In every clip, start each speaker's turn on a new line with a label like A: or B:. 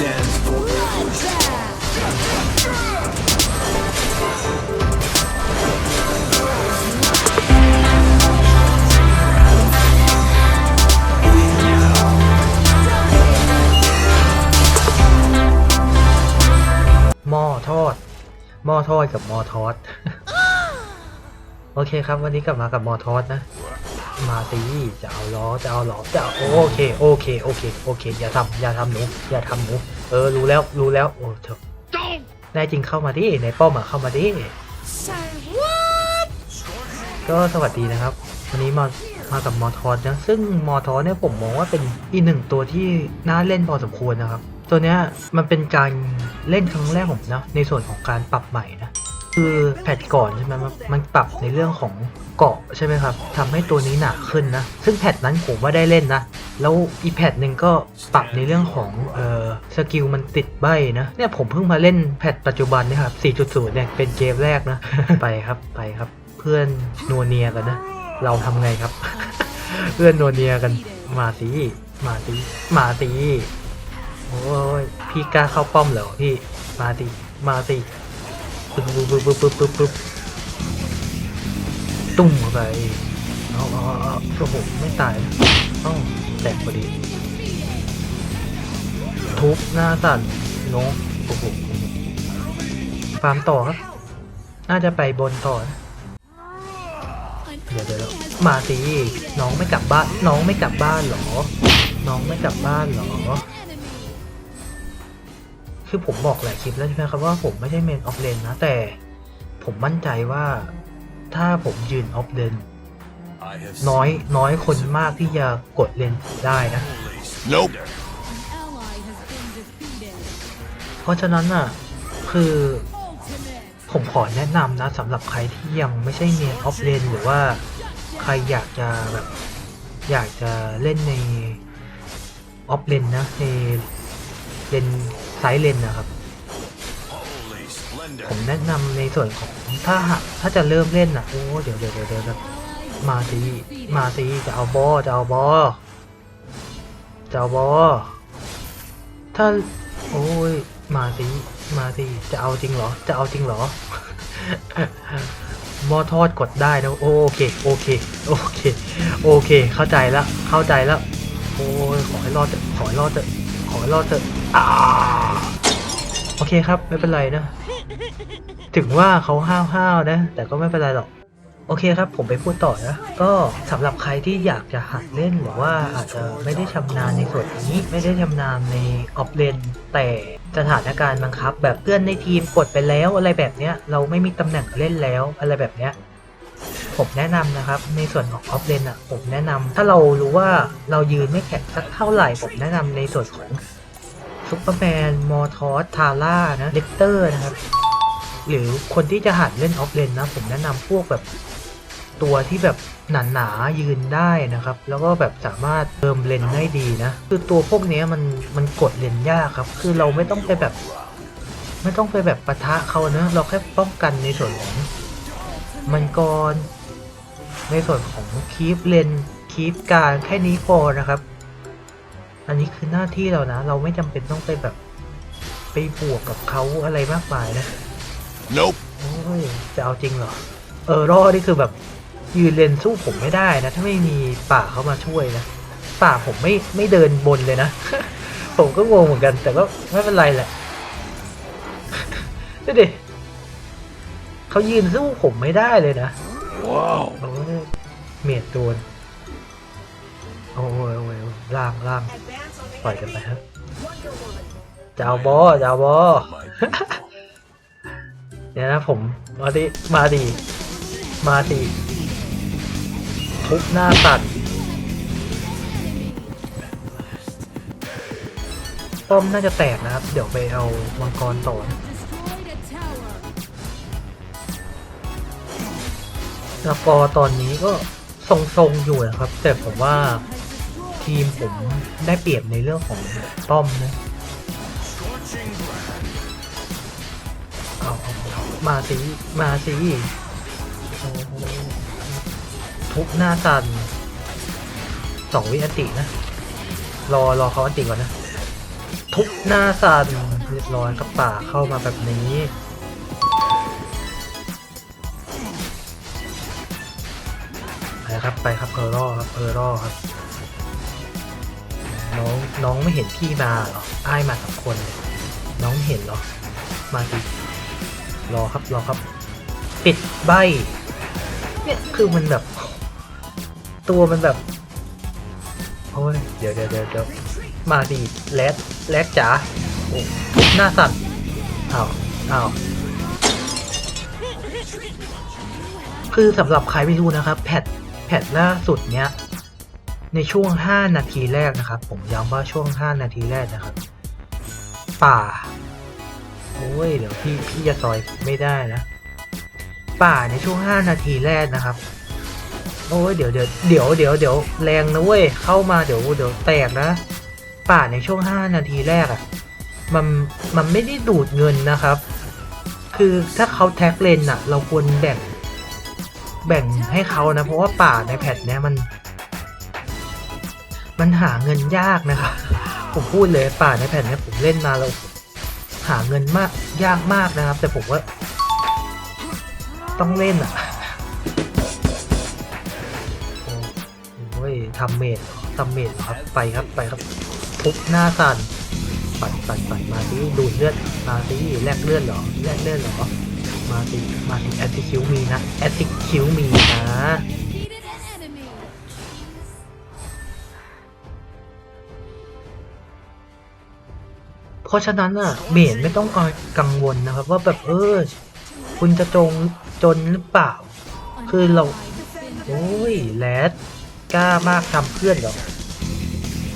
A: stands for มอทอดมอทอดกับมอทอด โอเคครับ วันนี้กลับมากับมอทอดนะ มาสิจะเอาล้อจะเอาล้อจะเอาโอเคโอเคโอเคโอเค อย่าทำอย่าทำหนูอย่าทำหนูเออรู้แล้วรู้แล้วโอ้เถอะแน่จริงเข้ามาดิในป้อมอะเข้ามาดิก็สวัสดีนะครับ วันนี้มามากับมอทอสนะซึ่งมอทอสเนี่ยผมมองว่าเป็นอีกหนึ่งตัวที่น่าเล่นพอสมควรนะครับ ตัวเนี้ยมันเป็นการเล่นครั้งแรกของผมนะในส่วนของการปรับใหม่นะ คือแพทก่อนใช่ไหมมันมันปรับในเรื่องของเกาะใช่ไหมครับทำให้ตัวนี้หนาขึ้นนะ ซึ่งแพทนั้นผมว่าได้เล่นนะ แล้วอีแพทหนึ่งก็ปรับในเรื่องของเอ่อสกิลมันติดใบนะ เนี่ยผมเพิ่งมาเล่นแพทปัจจุบันนี่ยครับ 4.0 เนี่ยเป็นเกมแรกนะ ไปครับไปครับ เพื่อนนัวเนียกันนะ เราทำไงครับ เพื่อนนัวเนียกันมาสิมาสิมาสิโอ้ยพี่กล้าเข้าป้อมเหรอพี่มาสิมาสิ ปึ๊บปึ๊บปึ๊บปึ๊บปึ๊บปึ๊บปึ๊บตุ้มเข้าไปเอาเอาเอาโอ้โหไม่ตายนะเอ้าแตกพอดี ทุบหน้าสั่นลงโอ้โหฟาร์มต่อครับ น่าจะไปบนต่อนะเดี๋ยวเดี๋ยวมาสิน้องไม่กลับบ้าน น้องไม่กลับบ้านหรอ น้องไม่กลับบ้านหรอ คือผมบอกหลายคลิปแล้วใช่ไหมครับว่าผมไม่ใช่เมนออฟเลนนะ แต่ผมมั่นใจว่าถ้าผมยืนออฟเลนน้อยน้อยคนมากที่จะกดเลนได้นะ
B: Nope.
A: เพราะฉะนั้นอะ คือผมขอแนะนำนะสำหรับใครที่ยังไม่ใช่เมนออฟเลนหรือว่าใครอยากจะแบบอยากจะเล่นในออฟเลนนะในเลน ไซเลนนะครับ ผมแนะนำในส่วนของถ้าหากถ้าจะเริ่มเล่นอะโอ้เดี๋ยวเดี๋ยวเดี๋ยวเดี๋ยวมาสิมาสิจะเอาบอจะเอาบอจะเอาบอถ้าโอ้ยมาสิมาสิจะเอาจริงเหรอ จะเอาจริงเหรอหมอทอดกดได้นะโอเคโอเคโอเคโอเค เข้าใจแล้วเข้าใจแล้วโอ้ยขอให้รอดเถอะขอให้รอดเถอะขอให้รอดเถอะ โอเคครับไม่เป็นไรนะ ถึงว่าเขาห้าวห้าวๆนะ แต่ก็ไม่เป็นไรหรอก โอเคครับผมไปพูดต่อนะ ก็สำหรับใครที่อยากจะหัดเล่นหรือว่าอาจจะไม่ได้ชำนาญในส่วนนี้ ไม่ได้ชำนาญในออฟเลน แต่สถานการณ์บังคับ แบบเพื่อนในทีมกดไปแล้วอะไรแบบเนี้ยเราไม่มีตำแหน่งเล่นแล้วอะไรแบบเนี้ยผมแนะนำนะครับ ในส่วนของออฟเลนอะผมแนะนำถ้าเรารู้ว่าเรายืนไม่แข็งสักเท่าไหร่ผมแนะนำในส่วนของ ซุปเปอร์แมน มอร์ทอส ทาร่า นะ เลกเตอร์นะครับ หรือคนที่จะหัดเล่นออฟเลนนะ ผมแนะนำพวกแบบตัวที่แบบหนาๆยืนได้นะครับ แล้วก็แบบสามารถเติมเลนได้ดีนะ คือตัวพวกนี้มันมันกดเลนยากครับ คือเราไม่ต้องไปแบบ ไม่ต้องไปแบบปะทะเขานะเราแค่ป้องกันในส่วนของมังกรในส่วนของคีฟเลนคีฟการแค่นี้พอนะครับ อันนี้คือหน้าที่เรานะ เราไม่จำเป็นต้องไปแบบ ไปบวกกับเขาอะไรมากมายนะ
B: Nope.
A: โอ้ยจะเอาจริงเหรอ เออรอนี่คือแบบยืนเลนสู้ผมไม่ได้นะ ถ้าไม่มีป่าเขามาช่วยนะ ป่าผมไม่ไม่เดินบนเลยนะ ผมก็งงเหมือนกัน แต่ก็ไม่เป็นไรแหละดูดิเขายืนสู้ผมไม่ได้เลยนะ
B: Wow.
A: โอ้ยเมียดโดนโอ้ยโอ้ยโอ้ย ล่างล่างปล่อยกันไปครับจะเอาบอจะเอาบอ
B: My people.
A: เนี่ยนะผมมาดิมาดี มาดีทุบหน้าตัดป้อมน่าจะแตกนะครับ เดี๋ยวไปเอามังกรต่อนะแล้วก็ตอนนี้ก็ทรงๆอยู่นะครับ แต่ผมว่า ทีมผมได้เปรียบในเรื่องของป้อมนะเอามาสิมาสิทุบหน้าสันสองวิอตินะ รอรอเขาอันติก่อนนะ ทุบหน้าสันเรียบร้อยกับป่าเข้ามาแบบนี้ไปครับไปครับเออรอครับเออรอครับ น้องน้องไม่เห็นพี่มาเหรออ้ายมาสองคนเลยน้องไม่เห็นเหรอ มาสิรอครับรอครับ ปิดใบ เนี่ยคือมันแบบ ตัวมันแบบโอ้ยเดี๋ยวเดี๋ยวเดี๋ยวเดี๋ยวมาดิแลดแลดจ๋าโอ้หน้าสั่นอ้าวอ้าวคือสำหรับใครไม่รู้นะครับ แพทแพทล่าสุดเนี้ย ในช่วง 5 นาทีแรกนะครับ ผมย้ำว่าช่วง 5 นาทีแรกนะครับ ป่า โอ้ย เดี๋ยวพี่พี่จะซอยไม่ได้นะ ป่าในช่วง 5 นาทีแรกนะครับ โอ้ยเดี๋ยวเดี๋ยวเดี๋ยวเดี๋ยวเดี๋ยวแรงนะเว้ย เข้ามาเดี๋ยวเดี๋ยวแตกนะ ป่าในช่วง 5 นาทีแรกอะ่ะ มันมันไม่ได้ดูดเงินนะครับ คือถ้าเขาแท็กเลนอะ่ะ เราควรแบ่งแบ่งให้เขานะ เพราะว่าป่าในแพทเนี้ยมัน มันหาเงินยากนะครับ ผมพูดเลยป่าในแผ่นนี้ผมเล่นมาแล้วหาเงินมากยากมากนะครับ แต่ผมว่าต้องเล่นอะโอ้ยทำเมดทำเมดเหรอครับไปครับไปครับทุบหน้าสั่นปัดปัดปัดมาสิดูดเลือดมาสิแลกเลือดเหรอแลกเลือดเหรอมาสิมาสิแอตติคิวมีนะแอตติคิวมีนะ เพราะฉะนั้นอะเมดไม่ต้องกังวลนะครับ ว่าแบบเออคุณจะจงจนหรือเปล่า คือเราโอ้ยแรดกล้ามากทำเพื่อนเหรอ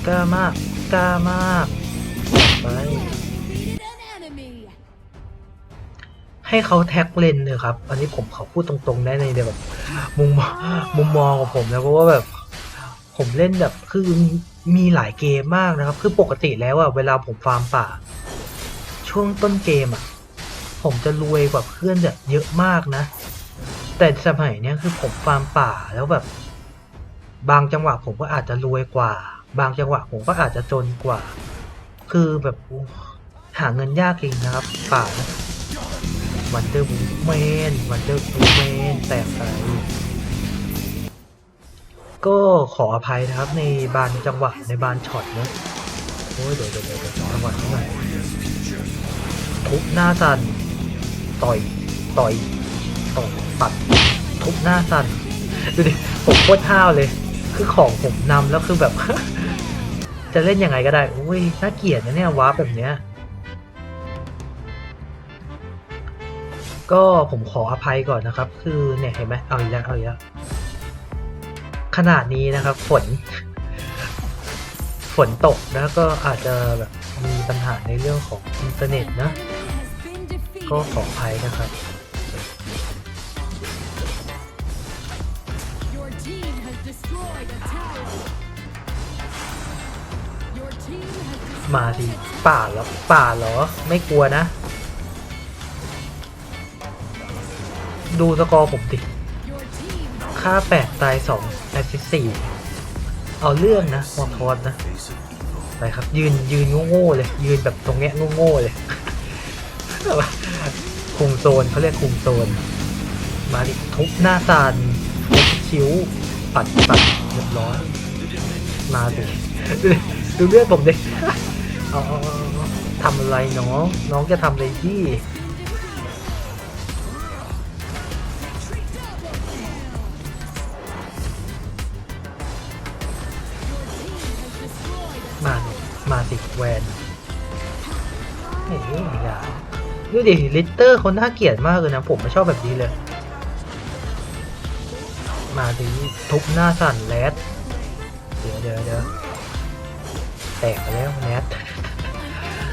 A: กล้ามากกล้ามากไปให้เขาแท็กเลนเลยครับ อันนี้ผมขอพูดตรงๆได้ในแบบมุมมองมุมมองของผมนะเพราะว่าแบบ ผมเล่นแบบคือมีหลายเกมมากนะครับ คือปกติแล้วอะเวลาผมฟาร์มป่า ช่วงต้นเกมอะผมจะรวยกว่าเพื่อนแบบเยอะมากนะ แต่สมัยเนี้ยคือผมฟาร์มป่าแล้วแบบ บางจังหวะผมก็อาจจะรวยกว่า บางจังหวะผมก็อาจจะจนกว่า คือแบบหาเงินยากจริงนะครับ ป่านะวันเดอร์บูแมนวันเดอร์บูแมนแตกไป ก็ขออภัยนะครับในบางจังหวะในบางช็อตเนอะโอ้ยเดี๋ยวเดี๋ยวเดี๋ยวจังหวะนี้หน่อยทุบหน้าสันต่อยต่อยต่อยปัดทุบหน้าสันดูดิผมโคตรห้าวเลย คือของผมนำแล้วคือแบบ จะเล่นยังไงก็ได้โอ้ยน่าเกลียดนะเนี่ยวาร์ปแบบเนี้ยก็ผมขออภัยก่อนนะครับ คือเนี่ยเห็นไหมเอาอีกแล้วเอาอีกแล้ว ขนาดนี้นะครับ ฝน ฝนตกนะก็อาจจะแบบมีปัญหาในเรื่องของอินเทอร์เน็ตนะ
C: Enemy has been defeated.
A: ก็ขออภัยนะครับ
C: Your team has destroyed a tower. Your team has destroyed
A: มาดิ
C: a tower.
A: ป่าเหรอป่าเหรอ ไม่กลัวนะ ดูสกอร์ผมดิ
C: Your team
A: ค่าแปดตายสอง แอสซิสสี่เอาเรื่องนะมอทอสนะไปครับยืนยืนโง่ๆเลย ยืนแบบตรงเนี้ยโง่ๆเลย คุมโซนเขาเรียกคุมโซน มาดิทุบหน้าซานเล็กคิ้วปัดปัดเรียบร้อยมาดิดูเลือดผมดิเอาเอาเอาเอาทำอะไรน้อง น้องจะทำอะไรที่ แวนเฮ้ยอย่าดูดิลิตเตอร์เขาน่าเกลียดมากเลยนะ ผมไม่ชอบแบบนี้เลย มาดิทุบหน้าสั่นแรดเดี๋ยวเดี๋ยวเดี๋ยวแตกไปแล้วแรด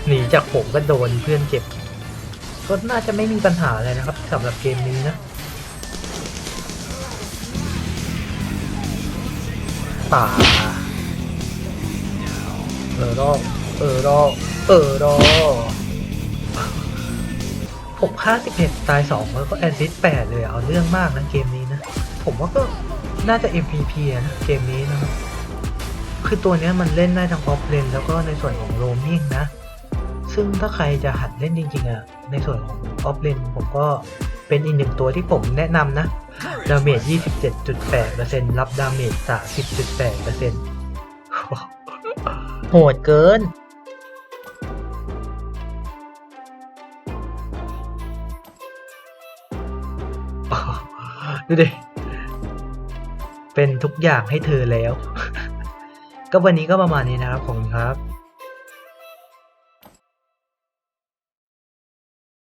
A: หนีจากผมก็โดนเพื่อนเจ็บ ก็น่าจะไม่มีปัญหาอะไรนะครับสำหรับเกมนี้นะป่าเออรอ เออรอเออรอผมค่าสิบเอ็ดตายสองแล้วก็แอนซิสแปดเลยเอาเรื่องมากนะเกมนี้นะ ผมว่าก็น่าจะ MVP นะเกมนี้นะครับ คือตัวนี้มันเล่นได้ทั้งออฟเลนแล้วก็ในส่วนของโรมมิ่งนะ ซึ่งถ้าใครจะหัดเล่นจริงๆอะในส่วนของออฟเลนผมก็เป็นอีกหนึ่งตัวที่ผมแนะนำนะดาเมจ 27.8%รับดาเมจ 30.8%โหดเกิน ดูดิ เป็นทุกอย่างให้เธอแล้ว ก็วันนี้ก็ประมาณนี้นะครับผมครับ